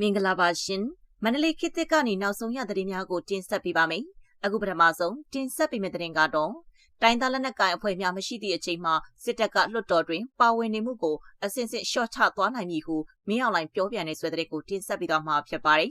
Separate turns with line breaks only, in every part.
မင်္ဂလာပါရှင်မန္တလေးခေတ်သစ်ကနေနောက်ဆုံးရသတင်းများကိုတင်ဆက်ပေးပါမယ်အခုပထမဆုံးတင်ဆက်ပေးမယ့်သတင်းကတော့တိုင်းသားလက်နက်ကိုင်အဖွဲ့များမရှိသည့်အချိန်မှာစစ်တပ်ကလွှတ်တော်တွင်ပါဝင်နေမှုကိုအစဉ်စဉ်ရှော့ချသွားနိုင်မည်ဟုမင်းအောင်လှိုင်ပြောပြန်တဲ့ဆွဲတဲ့ကိုတင်ဆက်ပေးတော့မှာဖြစ်ပါတယ်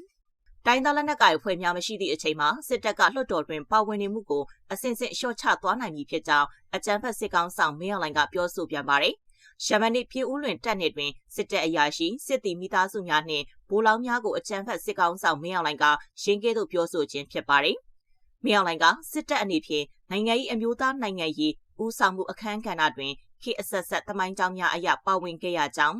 တိုင်းသားလက်နက်ကိုင်အဖွဲ့များမရှိသည့်အချိန်မှာစစ်တပ်ကလွှတ်တော်တွင်ပါဝင်နေမှုကိုအစဉ်စဉ်ရှော့ချသွားနိုင်မည်ဖြစ်ကြောင်းအကြံဖက်စစ်ကောင်ဆောင်မင်းအောင်လှိုင်ကပြောဆိုပြန်ပါတယ်။ ရှမန်နီပြည်ဦးလွင်တပ်နယ်တွင်စစ်တပ်အရာရှိစစ်တီမိသားစုများနှင့်ဗိုလ်လောင်းများကိုအကြံဖက်စစ်ကောင်ဆောင်မင်းအောင်လှိုင်ကရင်းကဲသို့ပြောဆိုခြင်းဖြစ်ပါတယ်။မင်းအောင်လှိုင်ကစစ်တပ်အနေဖြင့်နိုင်ငံရေးအမျိုးသားနိုင်ငံရေးဦးဆောင်မှုအခမ်းကဏ္ဍတွင်ခေအဆက်ဆက်တမိုင်းကြောင်းများအရာပါဝင်ခဲ့ရကြောင်း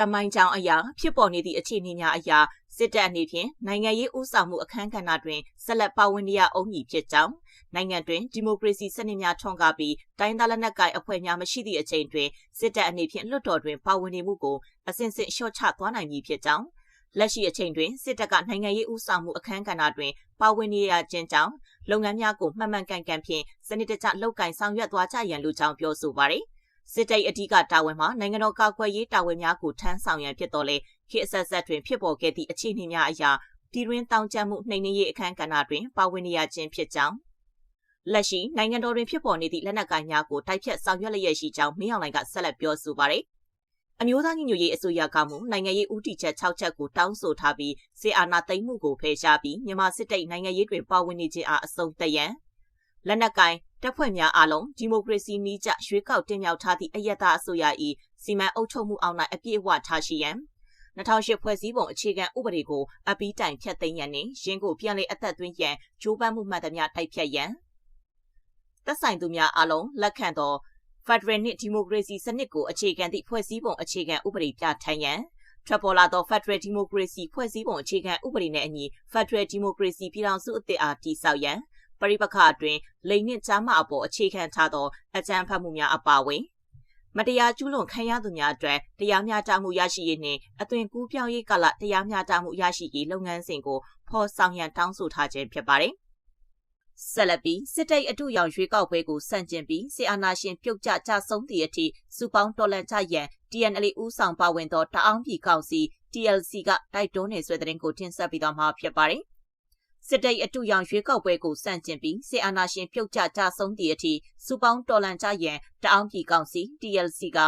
တမိုင်းကြောင်းအရာဖြစ်ပေါ်နေသည့်အခြေအနေများအရာစစ်တပ်အနေဖြင့်နိုင်ငံရေးဦးဆောင်မှုအခမ်းကဏ္ဍတွင်ဆက်လက်ပါဝင်နေရအောင်မည်ဖြစ်ကြောင်း နိုင်ငံတွင်ဒီမိုကရေစီစနစ်များထွန်းကားပြီးတိုင်းသားလက်နက်ကိုင်အဖွဲ့များမရှိသည့်အချိန်တွင်စစ်တပ်အနေဖြင့်လွှတ်တော်တွင်ပါဝင်နေမှုကိုအစဉ်စဉ်လျှော့ချသွားနိုင်မည်ဖြစ်ကြောင်းလက်ရှိအချိန်တွင်စစ်တပ်ကနိုင်ငံရေးဦးဆောင်မှုအခမ်းကဏ္ဍတွင်ပါဝင်နေရခြင်းကြောင့်လုပ်ငန်းများကိုမှန်မှန်ကန်ကန်ဖြင့်စနစ်တကျလုပ်ကိုင်ဆောင်ရွက်သွားကြရန်လိုကြောင်းပြောဆိုပါရယ်စစ်တပ်အဓိကတာဝန်မှာနိုင်ငံတော်ကာကွယ်ရေးတာဝန်များကိုထမ်းဆောင်ရန်ဖြစ်တော်လဲခေတ်အဆက်ဆက်တွင်ဖြစ်ပေါ်ခဲ့သည့်အခြေအနေများအရာပြည်တွင်းတောင်ကျမှုနှိမ်နင်းရေးအခမ်းကဏ္ဍတွင်ပါဝင်နေရခြင်းဖြစ်ကြောင်း လက်ရှိနိုင်ငံတော်တွင်ဖြစ်ပေါ်နေသည့်လက်နက်ကိုင်များကိုတိုက်ဖြတ်ဆောင်ရွက်လျက်ရှိကြောင်းမင်းအောင်လှိုင်ကဆက်လက်ပြောဆိုပါရယ်အမျိုးသားညီညွတ်ရေးအစိုးရကမှနိုင်ငံရေးဦးတည်ချက်6ချက်ကိုတောင်းဆိုထားပြီးစေအာဏာသိမ်းမှုကိုဖယ်ရှားပြီးမြန်မာစစ်တပ်နိုင်ငံရေးတွင်ပါဝင်နေခြင်းအားအဆုံးသတ်ရန်လက်နက်ကိုင်တပ်ဖွဲ့များအားလုံးဒီမိုကရေစီနည်းကျရွေးကောက်တင်မြှောက်ထားသည့်အယက်သားအစိုးရ၏စီမံအုပ်ချုပ်မှုအောက်၌အပြည့်အဝထားရှိရန်2008ဖွဲ့စည်းပုံအခြေခံဥပဒေကိုအပီးတိုင်ဖျက်သိမ်းရန်နှင့်ရင်းကိုပြန်လည်အသက်သွင်းရန်ကြိုးပမ်းမှုမှန်သမျှတိုက်ဖြတ်ရန် သက်ဆိုင်သူများအားလုံးလက်ခံသော Federal နှင့်ဒီမိုကရေစီစနစ်ကိုအခြေခံသည့်ဖွဲ့စည်းပုံအခြေခံဥပဒေပြဋ္ဌာန်းရန်ထွက်ပေါ်လာသော Federal Democracy ဖွဲ့စည်းပုံအခြေခံဥပဒေနှင့်အညီ Federal Democracy ပြည်ထောင်စုအသစ်အားတည်ဆောက်ရန်ပရိပခအတွင်းလိန်နှင့်ကြားမအပေါ်အခြေခံထားသောအကြမ်းဖက်မှုများအပါအဝင်မတရားကျူးလွန်ခံရသူများအတွက်တရားမျှတမှုရရှိရေးနှင့်အသွင်ကူးပြောင်းရေးကာလတရားမျှတမှုရရှိရေးလုပ်ငန်းစဉ်ကိုဖော်ဆောင်ရန်တောင်းဆိုထားခြင်းဖြစ်ပါတယ်။ ဆက်လက်ပြီးစစ်တပ်အထူးရောင်ရွေးကောက်ပွဲကိုစန့်ကျင်ပြီးစစ်အာဏာရှင်ပြုတ်ကျကြဆုံးသည့်အထိစုပေါင်းတော်လှန်ကြရန် TNL ဦးဆောင်ပါဝင်သောတအောင်းပြည်ကောင်စီ TLC ကတိုက်တွန်းနေဆွဲတဲ့ရင်ကိုတင်ဆက်ပြီးတော့မှာဖြစ်ပါတယ်။စစ်တပ်အတူရောင်ရွေးကောက်ပွဲကိုစန့်ကျင်ပြီးစစ်အာဏာရှင်ပြုတ်ကျကြဆုံးသည့်အထိစုပေါင်းတော်လှန်ကြရန်တအောင်းပြည်ကောင်စီ TLC က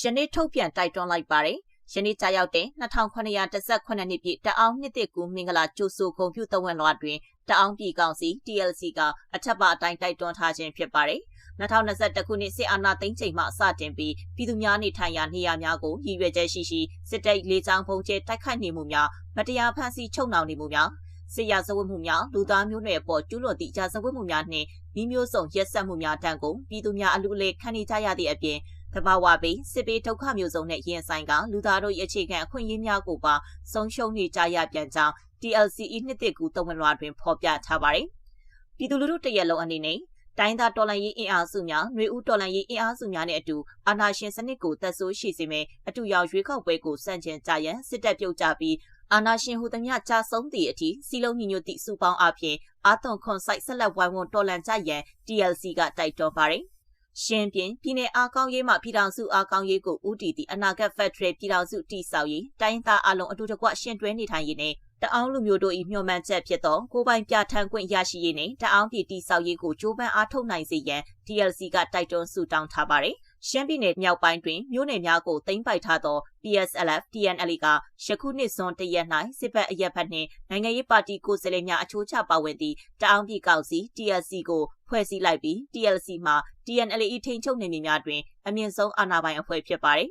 ယနေ့ထုတ်ပြန်တိုက်တွန်းလိုက်ပါတယ်။ယနေ့ကြာရောက်တဲ့2918နှစ်ပြည့်တအောင်းနှစ်သက်ကူမင်္ဂလာကြိုဆိုဂုဏ်ပြုသဝံလွှာတွင် တအောင်းပြည်ကောင်စီ TLC ကအထက်ပါအတိုင်းတိုက်တွန်းထားခြင်းဖြစ်ပါတယ်။2021ခုနှစ်စစ်အာဏာသိမ်းချိန်မှစတင်ပြီးပြည်သူများနေထိုင်ရာနေရာများကိုရည်ရွယ်ချက်ရှိရှိစစ်တပ်လေကြောင်းပုံကျဲတိုက်ခိုက်နေမှုများမတရားဖမ်းဆီးချုပ်နှောင်နေမှုများစစ်ရာဇဝတ်မှုများလူသားမျိုးနွယ်အပေါ်ကျူးလွန်သည့်ရာဇဝတ်မှုများနှင့်မိမျိုးစုံရက်စက်မှုများတန်ကိုပြည်သူများအလူအလေခံနေကြရသည့်အပြင်တဘာဝပေးစစ်ပေးဒုက္ခမျိုးစုံနဲ့ရင်ဆိုင်ကလူသားတို့ရဲ့အခြေခံအခွင့်အရေးများကိုပါဆုံးရှုံးနေကြရပြန်ကြောင်း TLCE နှစ်တကူတဝန်လွှာတွင်ဖော်ပြထားပါတယ်။ပြည်သူလူထုတရက်လုံးအနေနဲ့တိုင်းသားတော်လှန်ရေးအင်အားစုများ၊နှွေဦးတော်လှန်ရေးအင်အားစုများနဲ့အတူအာဏာရှင်စနစ်ကိုတက်ဆိုးရှိစေမယ့်အတူရောက်ရွေးကောက်ပွဲကိုစန့်ကျင်ကြရန်စစ်တပ်ပြုတ်ကြပြီးအာနာရှင်ဟူသည်များကြာဆုံးသည့်အထိစီလုံးညီညွတ်သည့်စုပေါင်းအဖြစ်အာသွန်ခွန်ဆိုင်ဆက်လက်ဝိုင်းဝန်းတော်လှန်ကြရန် TLC ကတိုက်တွန်းပါတယ်။ရှင်းပြင်းပြည်내အားကောင်းရေးမှပြည်ထောင်စုအားကောင်းရေးကိုဦးတည်သည့်အနာဂတ်ဖက်ဒရယ်ပြည်ထောင်စုတည်ဆောက်ရေးတိုင်းသားအလုံးအတူတကွရှင်တွဲနေထိုင်ရေးနဲ့ တအောင်းလူမျိုးတို့၏မျှော်မှန်းချက်ဖြစ်သောကိုပိုင်ပြဋ္ဌာန်းခွင့်ရရှိရေးနှင့်တအောင်းပြည်တည်ဆောက်ရေးကိုကြိုးပမ်းအားထုတ်နိုင်စေရန် TLC ကတိုက်တွန်းဆုတောင်းထားပါတယ်။ရှမ်းပြည်နယ်မြောက်ပိုင်းတွင်မြို့နယ်များကိုသိမ်းပိုက်ထားသော PSLF TNL ကယခုနှစ်ဇွန်တရက်၌စစ်ဘက်အရက်ဘက်နှင့်နိုင်ငံရေးပါတီကိုယ်စားလှယ်များအချိုးချပါဝင်သည့်တအောင်းပြည်ကောင်စီ TLC ကိုဖွဲ့စည်းလိုက်ပြီး TLC မှာ TNL ၏ထိန်ချုပ်နေနေများတွင်အမြင့်ဆုံးအာဏာပိုင်အဖွဲ့ဖြစ်ပါသည်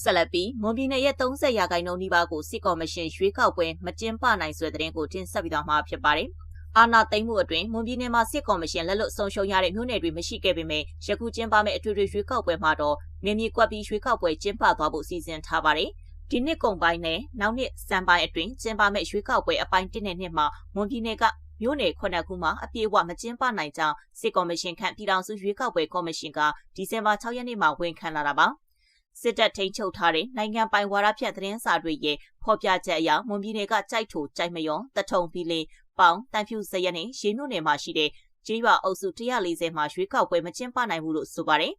ဆက်လက်ပြီးမွန်ပြည်နယ်ရဲ့30ရာခိုင်နှုန်းနီးပါးကိုစစ်ကော်မရှင်ရွေးကောက်ပွဲမကျင်းပနိုင်ဆွဲတဲ့တဲ့ကိုတင်ဆက်ပြီးတော့မှာဖြစ်ပါတယ်။အာဏာသိမ်းမှုအတွင်းမွန်ပြည်နယ်မှာစစ်ကော်မရှင်လက်လွတ်ဆုံးရှုံးရတဲ့မြို့နယ်တွေမရှိခဲ့ပေမဲ့ယခုကျင်းပမယ့်အထွေထွေရွေးကောက်ပွဲမှာတော့နေမြေကွက်ပြီးရွေးကောက်ပွဲကျင်းပသွားဖို့စီစဉ်ထားပါတယ်။ဒီနှစ်ကုန်ပိုင်းနဲ့နောက်နှစ်စံပိုင်းအတွင်းကျင်းပမယ့်ရွေးကောက်ပွဲအပိုင်း1နဲ့2မှာမွန်ပြည်နယ်ကမြို့နယ်ခုနှစ်ခုမှာအပြည့်အဝမကျင်းပနိုင်ကြောင်းစစ်ကော်မရှင်ခန့်ပြည်ထောင်စုရွေးကောက်ပွဲကော်မရှင်ကဒီဇင်ဘာ6ရက်နေ့မှာဝန်ခံလာတာပါ။ စစ်တပ်ထိန်းချုပ်ထားတဲ့နိုင်ငံပိုင်ဝါဒဖြန့်သတင်းစာတွေရဲ့ဖော်ပြချက်အရမွန်ပြည်နယ်ကကြိုက်ထိုကြိုက်မယွန်တထုံပြည်လင်းပေါင်တန်ဖြူစရက်နဲ့ရေမြို့နယ်မှာရှိတဲ့ကျေးရွာအုပ်စု140မှာရွေးကောက်ပွဲမကျင်းပနိုင်ဘူးလို့ဆိုပါတယ်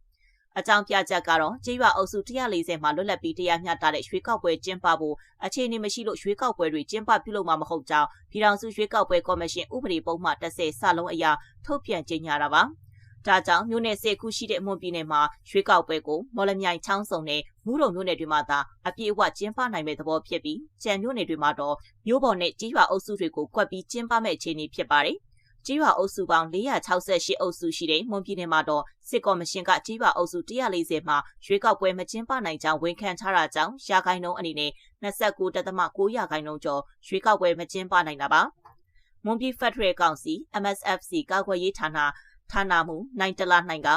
အကြောင်းပြချက်ကတော့ကြေးရွာအုပ်စု140မှာလွတ်လပ်ပြီးတရားမျှတတဲ့ရွှေကောက်ပွဲကျင်းပဖို့အခြေအနေမရှိလို့ရွှေကောက်ပွဲတွေကျင်းပပြုလုပ်မှာမဟုတ်ကြောင်းပြည်ထောင်စုရွှေကောက်ပွဲကော်မရှင်ဥပဒေပုံမှန်30စလုံးအရာထုတ်ပြန်ကြေညာတာပါ။ ဒါကြောင့်မြို့နယ်စေခုရှိတဲ့မွန်ပြည်နယ်မှာရွှေကောက်ပွဲကိုမော်လမြိုင်ချောင်းစုံနဲ့မူးတုံမြို့နယ်တွေမှာသာအပြည့်အဝကျင်းပနိုင်မဲ့သဘောဖြစ်ပြီးကြံမြို့နယ်တွေမှာတော့မြို့ပေါ်နဲ့ကြီးရွာအုပ်စုတွေကိုကွက်ပြီးကျင်းပမဲ့အခြေအနေဖြစ်ပါတယ်။ကြီးရွာအုပ်စုပေါင်း468အုပ်စုရှိတဲ့မွန်ပြည်နယ်မှာတော့စစ်ကော်မရှင်ကကြီးရွာအုပ်စု140မှာရွေးကောက်ပွဲမကျင်းပနိုင်ကြောင်းဝန်ခံထားတာကြောင့်ရာခိုင်နှုန်းအနေနဲ့29.9ရာခိုင်နှုန်းကျော်ရွေးကောက်ပွဲမကျင်းပနိုင်တာပါမွန်ပြည်ဖက်ဒရယ်ကောင်စီ MSFC ကာကွယ်ရေးဌာန ဌာနမှုနိုင်တလာနိုင်က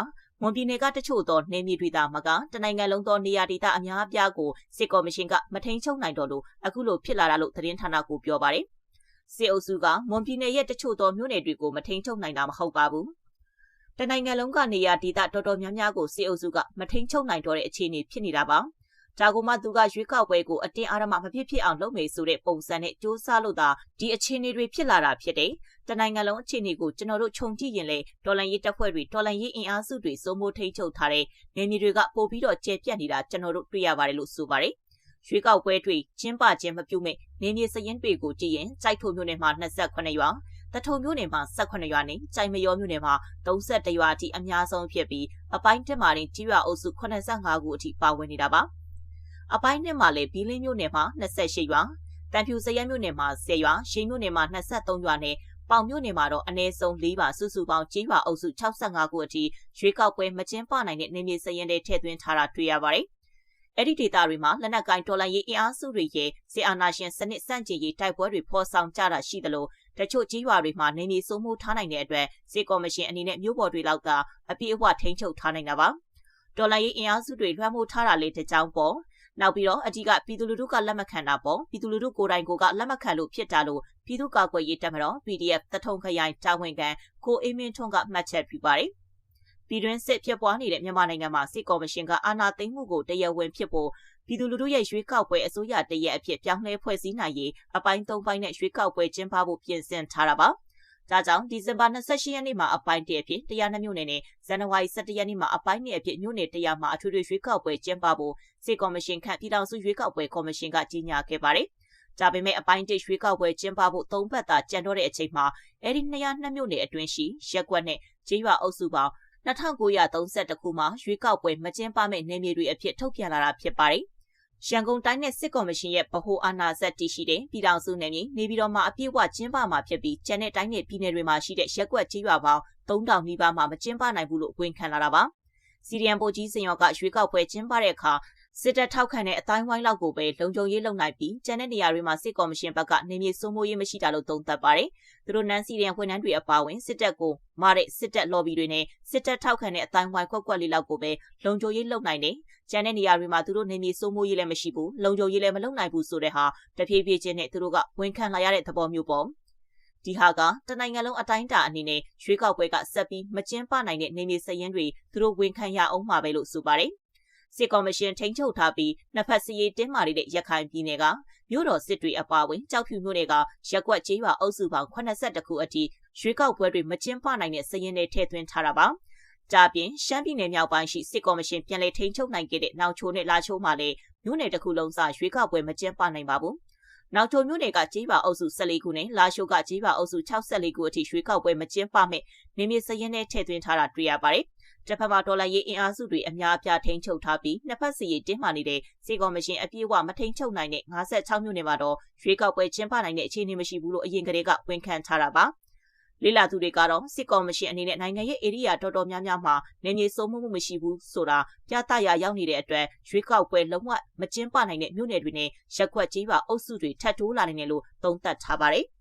မွန်ပြည်နယ်ကတချို့သောနေမြေတွေသာမကတနိုင်ငံလုံးသောနေရာဒေသအများအပြားကိုစစ်ကော်မရှင်ကမထိန်ချုပ်နိုင်တော့လို့အခုလိုဖြစ်လာတာလို့သတင်းဌာနကပြောပါတယ်။စစ်အုပ်စုကမွန်ပြည်နယ်ရဲ့တချို့သောမြို့နယ်တွေကိုမထိန်ချုပ်နိုင်တာမဟုတ်ပါဘူး။တနိုင်ငံလုံးကနေရာဒေသတော်တော်များများကိုစစ်အုပ်စုကမထိန်ချုပ်နိုင်တော့တဲ့အခြေအနေဖြစ်နေတာပါ။ဒါကမှသူကရွေးကောက်ပွဲကိုအတင်းအဓမ္မမဖြစ်ဖြစ်အောင်လုပ်မယ်ဆိုတဲ့ပုံစံနဲ့စ조사လို့သာဒီအခြေအနေတွေဖြစ်လာတာဖြစ်တယ်။ တနိုင်ငံလုံးအခြေအနေကိုကျွန်တော်တို့ခြုံကြည့်ရင်လေဒေါ်လာရေးတပ်ဖွဲ့တွေဒေါ်လာရေးအင်အားစုတွေစိုးမိုးထိန်ချုပ်ထားတဲ့နေမြေတွေကပို့ပြီးတော့ကျဲပြတ်နေတာကျွန်တော်တို့တွေ့ရပါတယ်လို့ဆိုပါတယ်။ရွေးကောက်ပွဲတွေကျင်းပခြင်းမပြုမိနေမြေစရင်တွေကိုကြည့်ရင်စိုက်ထုံမြို့နယ်မှာ28ရွာတထုံမြို့နယ်မှာ18ရွာနဲ့ကြိုင်မရောမြို့နယ်မှာ31ရွာအထိအများဆုံးဖြစ်ပြီးအပိုင်းတက်မှာတင်ကြီးရွာအုပ်စု85ခုအထိပါဝင်နေတာပါအပိုင်းနှစ်မှာလည်းဘီလင်းမြို့နယ်မှာ28ရွာတန်ဖြူစရဲမြို့နယ်မှာ10ရွာရှိမြို့နယ်မှာ23ရွာနဲ့ ပေါင်မြို့နယ်မှာတော့အနည်းဆုံး၄ပါစုစုပေါင်းကြီးရွာအုပ်စု65ခုအထိရွေးကောက်ပွဲမကျင်းပနိုင်တဲ့နေမြေစရင်တွေထည့်သွင်းထားတာတွေ့ရပါတယ်။အဲ့ဒီဒေသတွေမှာလက်နက်ကိုင်တော်လှန်ရေးအင်အားစုတွေရဲ့စစ်အာဏာရှင်စနစ်စန့်ကျင်ရေးတိုက်ပွဲတွေဖော်ဆောင်ကြတာရှိသလိုတချို့ကြီးရွာတွေမှာနေမြေစိုးမိုးထားနိုင်တဲ့အတွက်စစ်ကော်မရှင်အနေနဲ့မြို့ပေါ်တွေလောက်သာအပြည့်အဝထိန်းချုပ်ထားနိုင်တာပါတော်လှန်ရေးအင်အားစုတွေလွှမ်းမိုးထားတာလေးတစ်ကြောင်းပေါ့ နောက်ပြီးတော့အကြီးကပြည်သူလူထုကလက်မခံတာပေါ့ပြည်သူလူထုကိုယ်တိုင်ကိုကလက်မခံလို့ဖြစ်တာလို့ပြည်သူ့ကာကွယ်ရေးတပ်မတော် PDF တထုံခရိုင်တာဝန်ခံကိုအေးမင်းထွန်းကမှတ်ချက်ပြုပါတယ်ပြည်တွင်းစစ်ဖြစ်ပွားနေတဲ့မြန်မာနိုင်ငံမှာစစ်ကော်မရှင်ကအာဏာသိမ်းမှုကိုတရားဝင်ဖြစ်ဖို့ပြည်သူလူထုရဲ့ရွေးကောက်ပွဲအစိုးရတရက်အဖြစ်ပြောင်းလဲဖွဲ့စည်းနိုင်ရေးအပိုင်း၃ပိုင်းနဲ့ရွေးကောက်ပွဲကျင်းပဖို့ပြင်ဆင်ထားတာပါ။ ဒါကြောင့်ဒီဇင်ဘာ28ရက်နေ့မှာအပိုင်း၁အဖြစ်တရားနှမြို့နယ်နဲ့ဇန်နဝါရီ17ရက်နေ့မှာအပိုင်း2အဖြစ်မြို့နယ်တရားမှာအထွေထွေရွေးကောက်ပွဲကျင်းပဖို့စစ်ကော်မရှင်ခန့်ပြည်ထောင်စုရွေးကောက်ပွဲကော်မရှင်ကကြီးညာခဲ့ပါတယ်။ဒါပေမဲ့အပိုင်းတစ်ရွေးကောက်ပွဲကျင်းပဖို့သုံးပတ်သာကြံတော့တဲ့အချိန်မှာအဲ့ဒီ202မြို့နယ်အတွင်းရှိရက်ကွက်နဲ့ကျေးရွာအုပ်စုပေါင်း2932ခုမှာရွေးကောက်ပွဲမကျင်းပမဲ့နေမြေတွေအဖြစ်ထုတ်ပြန်လာတာဖြစ်ပါတယ်။ ရန်ကုန်တိုင်းနဲ့စစ်ကော်မရှင်ရဲ့ဗဟိုအာဏာစက်တည်ရှိတဲ့ပြည်ထောင်စုနယ်မြေနေပြည်တော်မှာအပြည့်အဝကျင်းပမှာဖြစ်ပြီးကျန်တဲ့တိုင်းနယ်ပြည်နယ်တွေမှာရှိတဲ့ရက်ကွက်ကြီးရွာပေါင်း3000နီးပါးမှာမကျင်းပနိုင်ဘူးလို့ဝန်ခံလာတာပါ။စီရီယံပိုကြီးစင်ရော်ကရွေးကောက်ပွဲကျင်းပတဲ့အခါစစ်တပ်ထောက်ခံတဲ့အတိုင်းဝိုင်းလောက်ကိုပဲလုံခြုံရေးလုံနိုင်ပြီးကျန်တဲ့နေရာတွေမှာစစ်ကော်မရှင်ဘက်ကနေမြေစိုးမိုးရေးမရှိတာလို့သုံးသပ်ပါတယ်။သူတို့နန်းစီရင်ဝန်ထမ်းတွေအပါအဝင်စစ်တပ်ကိုမာတဲ့စစ်တပ် lobby တွေနဲ့စစ်တပ်ထောက်ခံတဲ့အတိုင်းဝိုင်းကွက်ကွက်လေးလောက်ကိုပဲလုံခြုံရေးလုံနိုင်တယ်။ ကျန်တဲ့နေရာတွေမှာသူတို့နေမြေစိုးမိုးရေးလည်းမရှိဘူး။လုံခြုံရေးလည်းမလုံနိုင်ဘူးဆိုတဲ့ဟာတဖြည်းဖြည်းချင်းနဲ့သူတို့ကဝန်ခံလာရတဲ့သဘောမျိုးပေါ့။ဒီဟာကတနိုင်ငံလုံးအတိုင်းအတာအနေနဲ့ရွေးကောက်ပွဲကဆက်ပြီးမကျင်းပနိုင်တဲ့နေမြေစရင်တွေသူတို့ဝန်ခံရအောင်မှာပဲလို့ဆိုပါတယ်။စစ်ကော်မရှင်ထိန်းချုပ်ထားပြီးနှစ်ဖက်စီရေးတင်းမာနေတဲ့ရခိုင်ပြည်နယ်ကမြို့တော်စစ်တွေအပါအဝင်ကြောက်ဖြူမြို့နယ်ကရက်ကွက်ကျေးရွာအုပ်စုပေါင်း82ခုအထိရွေးကောက်ပွဲတွေမကျင်းပနိုင်တဲ့စည်ရင်တွေထည့်သွင်းထားတာပါ။ ကြပြင်ရှမ်းပြည်နယ်မြောက်ပိုင်းရှိစစ်ကော်မရှင်ပြန်လည်ထိန်းချုပ်နိုင်ခဲ့တဲ့နောက်ချိုနဲ့လာချိုမှာလည်းမြို့နယ်တစ်ခုလုံးစာရွေးကောက်ပွဲမကျင်းပနိုင်ပါဘူး။နောက်ချုံမြို့နယ်ကကြေးပါအုပ်စု14ခုနဲ့လာရှိုးကကြေးပါအုပ်စု64ခုအထိရွေးကောက်ပွဲမကျင်းပမဲ့နေမြေစရင်နဲ့ထည့်သွင်းထားတာတွေ့ရပါတယ်။တစ်ဖက်မှာဒေါ်လာရေးအင်အားစုတွေအများအပြားထိန်းချုပ်ထားပြီးနှစ်ဖက်စီရေးတင်းမာနေတဲ့စီကော်မရှင်အပြည့်အဝမထိန်းချုပ်နိုင်တဲ့56မြို့နယ်မှာတော့ရွေးကောက်ပွဲကျင်းပနိုင်တဲ့အခြေအနေမရှိဘူးလို့အရင်ကတည်းကဝန်ခံထားတာပါ လေလာသူတွေကတော့စစ်ကော်မရှင်အနေနဲ့နိုင်ငံရဲ့ area တော်တော်များများမှာနေမြေစိုးမှုမှုမရှိဘူးဆိုတာပြသရာရောက်နေတဲ့အတွက်ရွေးကောက်ပွဲလုံးဝမကျင်းပနိုင်တဲ့မြို့နယ်တွေနဲ့ရက်ခွက်ကြီးပါအုပ်စုတွေထပ်တိုးလာနေတယ်လို့သုံးသပ်ထားပါတယ်။